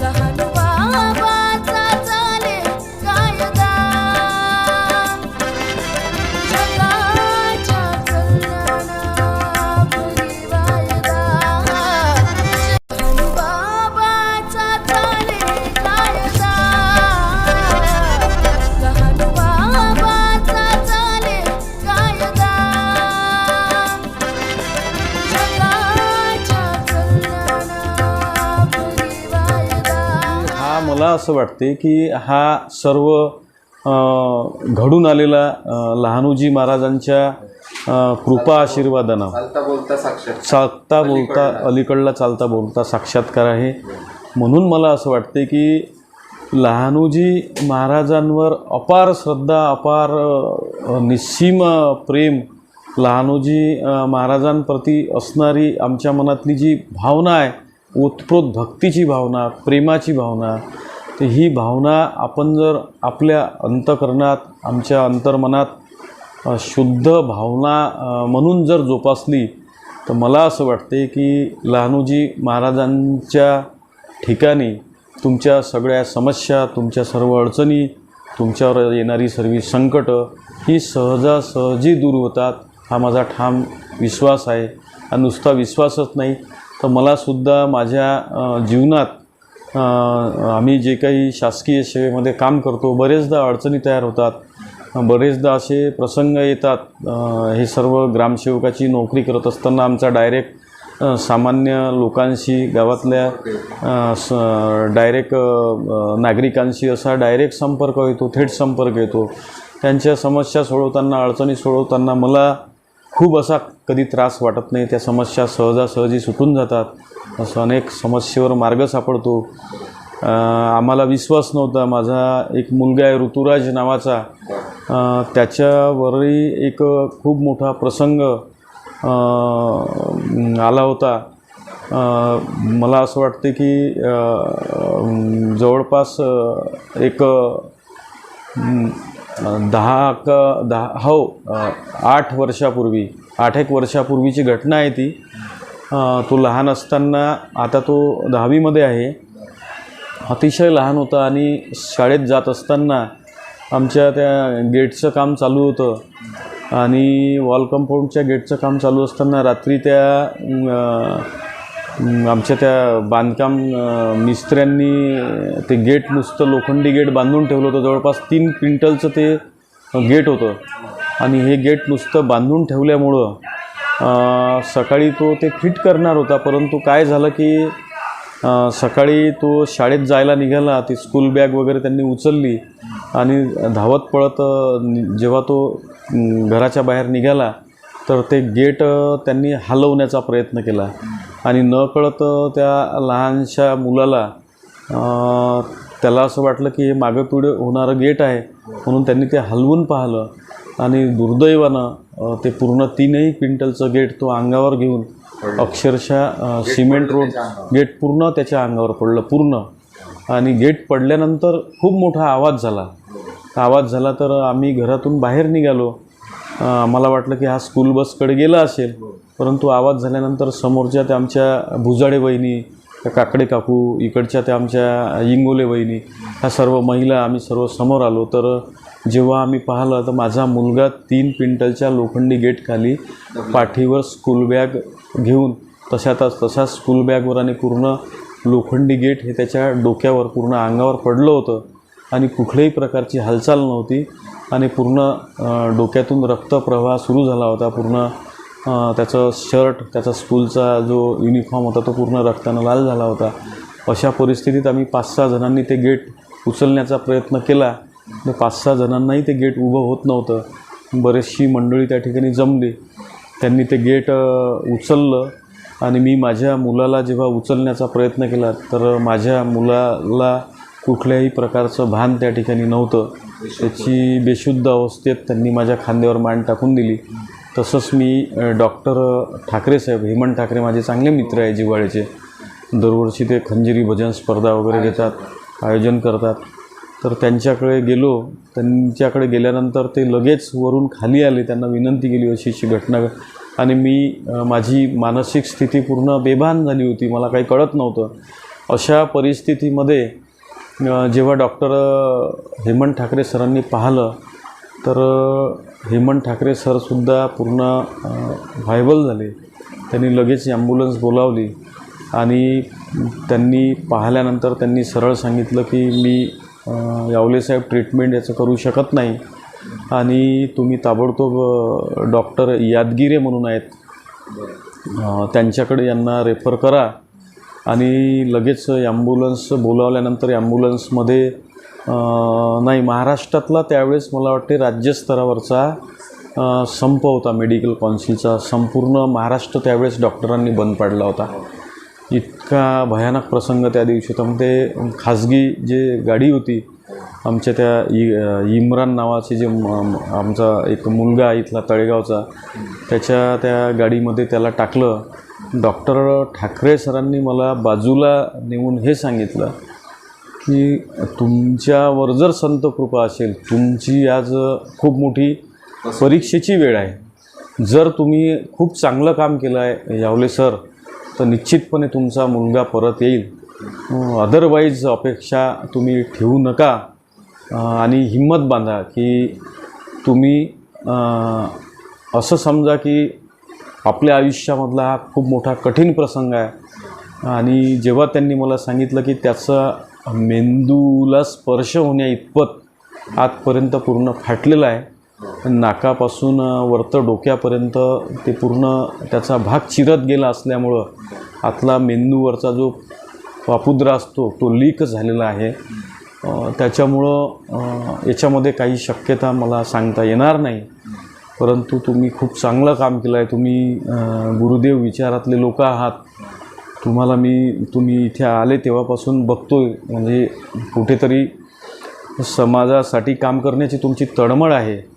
लहान बाबाचा मला असं वाटते की हा सर्व घडून आलेला लहानूजी महाराजांच्या कृपा आशीर्वादानं. चालता बोलता साक्षात. चालता बोलता अलीकडला चालता बोलता साक्षात्कार आहे. म्हणून मला असं वाटते की लहानूजी महाराजांवर अपार श्रद्धा अपार निस्सीम प्रेम लहानूजी महाराजांप्रती असणारी आमच्या मनातली जी भावना आहे ओतप्रोत भक्तीची भावना प्रेमाची भावना तर ही भावना आपण जर आपल्या अंतकरणात आमच्या अंतर्मनात शुद्ध भावना म्हणून जर जोपासली तर मला असं वाटते की लहानूजी महाराजांच्या ठिकाणी तुमच्या सगळ्या समस्या तुमच्या सर्व अडचणी तुमच्यावर येणारी सर्व संकटं ही सहजासहजी दूर होतात हा माझा ठाम विश्वास आहे. हा नुसता विश्वासच नाही. तर मलासुद्धा माझ्या जीवनात आम्ही जे काही शासकीय सेवेमध्ये काम करतो बरेचदा अडचणी तयार होतात. बरेचदा असे प्रसंग येतात. हे सर्व ग्रामसेवकाची नोकरी करत असताना आमचा डायरेक्ट सामान्य लोकांशी गावातल्या स डायरेक्ट नागरिकांशी असा डायरेक्ट संपर्क येतो थेट संपर्क येतो. त्यांच्या समस्या सोडवताना अडचणी सोडवताना मला खूप असा कधी त्रास वाटत नाही त्या समस्या सहजासहजी सुटून जातात. असं अनेक समस्येवर मार्ग सापडतो. आम्हाला विश्वास नव्हता. माझा एक मुलगा आहे ऋतुराज नावाचा. त्याच्यावरही एक खूप मोठा प्रसंग आला होता. मला असं वाटते की जवळपास एक दहा क दहा हो आठ वर्षापूर्वी आठ एक वर्षापूर्वीची घटना आहे ती. तो लहान असताना आता तो दहावीमध्ये आहे. अतिशय लहान होता आणि शाळेत जात असताना आमच्या त्या गेटचं काम चालू होतं. आणि वॉल कंपाऊंडच्या गेटचं काम चालू असताना रात्री त्या आमच्या त्या बांधकाम मिस्त्र्यांनी ते गेट नुसतं लोखंडी गेट बांधून ठेवलं होतं. जवळपास तीन क्विंटलचं ते गेट होतं. आणि हे गेट नुसतं बांधून ठेवल्यामुळं सकाळी तो ते फिट करणार होता. परंतु काय झालं की सकाळी तो शाळेत जायला निघाला. ती स्कूल बॅग वगैरे त्यांनी उचलली. आणि धावत पळत जेव्हा तो घराच्या बाहेर निघाला तर ते गेट त्यांनी हलवण्याचा प्रयत्न केला. आणि न कळत त्या लहानशा मुलाला त्याला असं वाटलं की हे मागं पुढे होणारं गेट आहे. म्हणून त्यांनी ते हलवून पाहिलं आणि दुर्दैवानं ते पूर्ण तीनही क्विंटलचं गेट तो अंगावर घेऊन अक्षरशः सिमेंट रोड गेट पूर्ण त्याच्या अंगावर पडलं पूर्ण. आणि गेट पडल्यानंतर खूप मोठा आवाज झाला. आवाज झाला तर आम्ही घरातून बाहेर निघालो. आम्हाला वाटलं की हा स्कूल बसकडे गेला असेल. परंतु आवाज झाल्यानंतर समोरच्या त्या आमच्या भुजाडे वहिनी त्या काकडे काकू इकडच्या त्या आमच्या इंगोले वहिनी ह्या सर्व महिला आम्ही सर्व समोर आलो. तर जेव्हा आम्ही पाहिलं तर माझा मुलगा तीन क्विंटलच्या लोखंडी गेटखाली पाठीवर स्कूल बॅग घेऊन तशा तस तशा स्कूल बॅगवर आणि पूर्ण लोखंडी गेट हे त्याच्या डोक्यावर पूर्ण अंगावर पडलं होतं. आणि कुठल्याही प्रकारची हालचाल नव्हती. आणि पूर्ण डोक्यातून रक्तप्रवाह सुरू झाला होता. पूर्ण त्याचं शर्ट त्याचा स्कूलचा जो युनिफॉर्म होता तो पूर्ण रक्तानं लाल झाला होता. अशा परिस्थितीत आम्ही पाच सहा जणांनी ते गेट उचलण्याचा प्रयत्न केला. तर पाच सहा जणांनाही ते गेट उभं होत नव्हतं. बरेचशी मंडळी त्या ठिकाणी जमली. त्यांनी ते गेट उचललं आणि मी माझ्या मुलाला जेव्हा उचलण्याचा प्रयत्न केला तर माझ्या मुलाला कुठल्याही प्रकारचं भान त्या ठिकाणी नव्हतं. त्याची बेशुद्ध अवस्थेत त्यांनी माझ्या खांद्यावर मान टाकून दिली. तसंच मी डॉक्टर ठाकरे साहेब हेमंत ठाकरे माझे चांगले मित्र आहे जिव्हाळ्याचे. दरवर्षी ते खंजिरी भजन स्पर्धा वगैरे घेतात आयोजन करतात. तर त्यांच्याकडे गेलो त्यांच्याकडे गेल्यानंतर ते लगेच वरून खाली आले त्यांना विनंती केली अशी अशी घटना आणि मी माझी मानसिक स्थिती पूर्ण बेभान झाली होती मला काही कळत नव्हतं. अशा परिस्थितीमध्ये जेव्हा डॉक्टर हेमंत ठाकरे सरांनी पाहिलं तर हेमंत ठाकरे सरसुद्धा पूर्ण व्हायबल झाले. त्यांनी लगेच ॲम्ब्युलन्स बोलावली आणि त्यांनी पाहिल्यानंतर त्यांनी सरळ सांगितलं की मी यावलेसाहेब ट्रीटमेंट याचं करू शकत नाही आणि तुम्ही ताबडतोब डॉक्टर यादगिरे म्हणून आहेत. त्यांच्याकडे यांना रेफर करा आणि लगेच ॲम्ब्युलन्स बोलावल्यानंतर ॲम्ब्युलन्समध्ये नाही महाराष्ट्रातला त्यावेळेस मला वाटते राज्यस्तरावरचा संप होता मेडिकल कॉन्सिलचा संपूर्ण महाराष्ट्र त्यावेळेस डॉक्टरांनी बंद पाडला होता. इतका भयानक प्रसंग त्या दिवशी होता. म्हणजे मग ते खाजगी जे गाडी होती आमच्या त्या इ इम्रान नावाचे जे आमचा एक मुलगा इथला तळेगावचा त्याच्या त्या गाडीमध्ये त्याला टाकलं. डॉक्टर ठाकरे सरांनी मला बाजूला नेऊन हे सांगितलं की तुमच्यावर जर संत कृपा असेल तुमची आज खूप मोठी परीक्षेची वेळ आहे. जर तुम्ही खूप चांगलं काम केलं आहे यावले सर तर निश्चितपणे तुमचा मुलगा परत येईल. अदरवाईज अपेक्षा तुम्ही ठेवू नका. आणि हिंमत बांधा की तुम्ही असं समजा की आपल्या आयुष्यामधला हा खूप मोठा कठीण प्रसंग आहे. आणि जेव्हा त्यांनी मला सांगितलं की त्याचा मेंदूला स्पर्श होण्या इतपत आतपर्यंत पूर्ण फाटलेला आहे. नाकापासून वरतं डोक्यापर्यंत ते पूर्ण त्याचा भाग चिरत गेला असल्यामुळं आतला मेंदूवरचा जो पापुद्रा असतो तो लीक झालेला आहे. त्याच्यामुळं याच्यामध्ये काही शक्यता मला सांगता येणार नाही. परंतु तुम्ही खूप चांगलं काम केलं आहे तुम्ही गुरुदेव विचारातले लोक आहात. तुम्हाला मी तुम्ही इथे आले तेव्हापासून बघतो आहे म्हणजे कुठेतरी समाजासाठी काम करण्याची तुमची तळमळ आहे.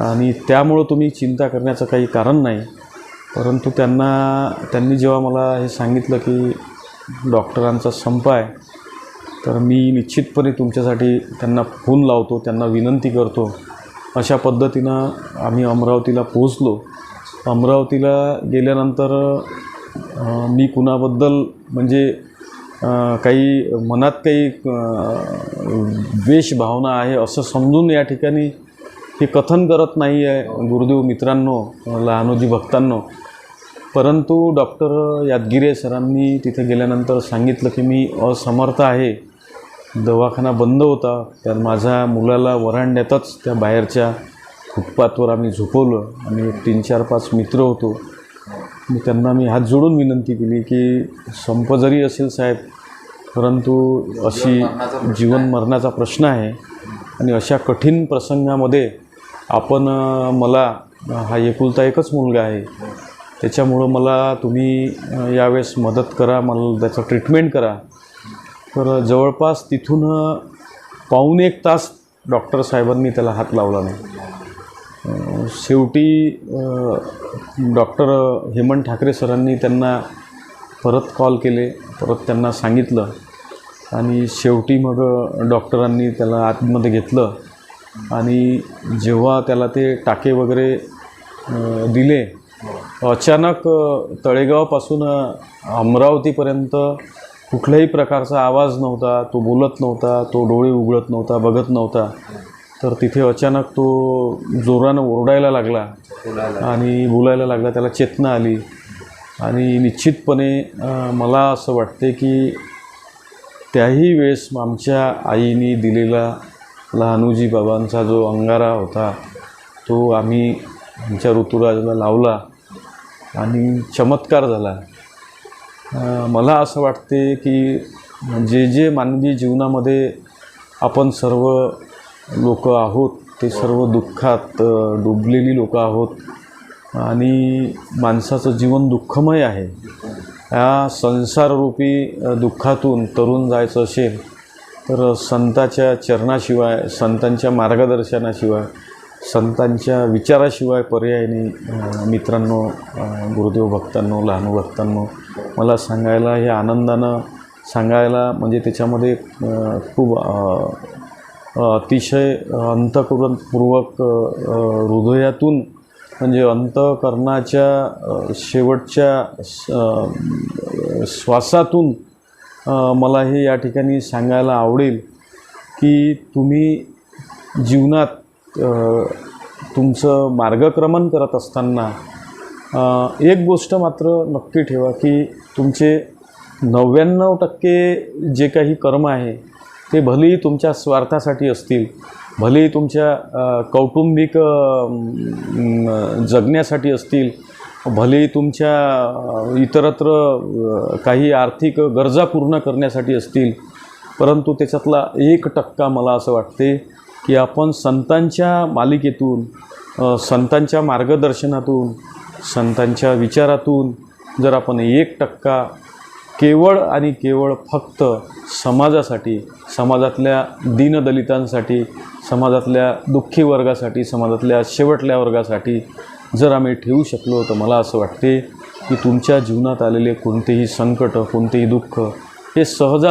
आणि त्यामुळं तुम्ही चिंता करण्याचं काही कारण नाही. परंतु त्यांना त्यांनी जेव्हा मला हे सांगितलं की डॉक्टरांचा संप आहे तर मी निश्चितपणे तुमच्यासाठी त्यांना फोन लावतो त्यांना विनंती करतो. अशा पद्धतीनं आम्ही अमरावतीला पोहोचलो. अमरावतीला गेल्यानंतर मी कुणाबद्दल म्हणजे काही मनात काही द्वेषभावना आहे असं समजून या ठिकाणी हे कथन करत नाही आहे गुरुदेव मित्रांनो लहानोजी भक्तांनो. परंतु डॉक्टर यादगिरे सरांनी तिथे गेल्यानंतर सांगितलं की मी असमर्थ आहे. दवाखाना बंद होता तर माझ्या मुलाला वरांड्यातच त्या बाहेरच्या फुटपाथवर आम्ही झोपवलं. आणि एक तीन चार पाच मित्र होतो. त्यांना मी हात जोडून विनंती केली की संप जरी असेल साहेब परंतु अशी जीवन मरणाचा प्रश्न आहे. आणि अशा कठीण प्रसंगामध्ये आपण मला हा एकुलता एकच मुलगा आहे. त्याच्यामुळं मला तुम्ही यावेळेस मदत करा मला त्याचं ट्रीटमेंट करा. तर जवळपास तिथून अ, पाऊणे एक तास डॉक्टर साहेबांनी त्याला हात लावला नाही. शेवटी डॉक्टर हेमंत ठाकरे सरांनी त्यांना परत कॉल केले परत त्यांना सांगितलं आणि शेवटी मग डॉक्टरांनी त्याला आतमध्ये घेतलं आणि जेव्हा त्याला ते टाके वगैरे दिले अचानक तळेगावापासून तळेगावपासून अमरावतीपर्यंत कुठल्याही प्रकारचा आवाज नव्हता तो बोलत नव्हता तो डोळे उघडत नव्हता बघत नव्हता. तर तिथे अचानक तो जोरानं ओरडायला लागला आणि बोलायला लागला त्याला चेतना आली. आणि निश्चितपणे मला असं वाटते की त्याही वेळेस आमच्या आईने दिलेला लहानूजी बाबांचा जो अंगारा होता तो आम्ही आमच्या ऋतुराजला लावला आणि चमत्कार झाला. मला असं वाटते की जे जे मानवी जीवनामध्ये आपण सर्व लोक आहोत ते सर्व दुःखात डुबलेली लोक आहोत. आणि माणसाचं जीवन दुःखमय आहे. या संसाररूपी दुःखातून तरुण जायचं असेल तर संताच्या चरणाशिवाय संतांच्या मार्गदर्शनाशिवाय संतांच्या विचाराशिवाय पर्याय मित्रांनो गुरुदेव भक्तांनो लहानू भक्तांनो मला सांगायला हे आनंदानं सांगायला म्हणजे त्याच्यामध्ये खूप अतिशय अंतकरणपूर्वक हृदयातून म्हणजे अंतकरणाच्या शेवटच्या स- श्वासातून मला हे या ठिकाणी सांगायला आवडेल की तुम्ही जीवनात तुमचं मार्गक्रमण करत असताना एक गोष्ट मात्र नक्की ठेवा की तुमचे नव्याण्णव टक्के जे काही कर्म आहे ते भलेही तुमच्या स्वार्थासाठी असतील भलेही तुमच्या कौटुंबिक जगण्यासाठी असतील भलेही तुमच्या इतरत्र काही आर्थिक गरजा पूर्ण करण्यासाठी असतील परंतु त्याच्यातला एक टक्का मला असं वाटते की आपण संतांच्या मालिकेतून संतांच्या मार्गदर्शनातून संतांच्या विचारातून जर आपण एक टक्का केवळ आणि केवळ फक्त समाजासाठी समाजातल्या दीनदलितांसाठी समाजातल्या दुःखी वर्गासाठी समाजातल्या शेवटल्या वर्गासाठी जर आम्ही ठेवू शकलो तर मला असं वाटते की तुमच्या जीवनात आलेले कोणतेही संकट कोणतेही दुःख हे सहजा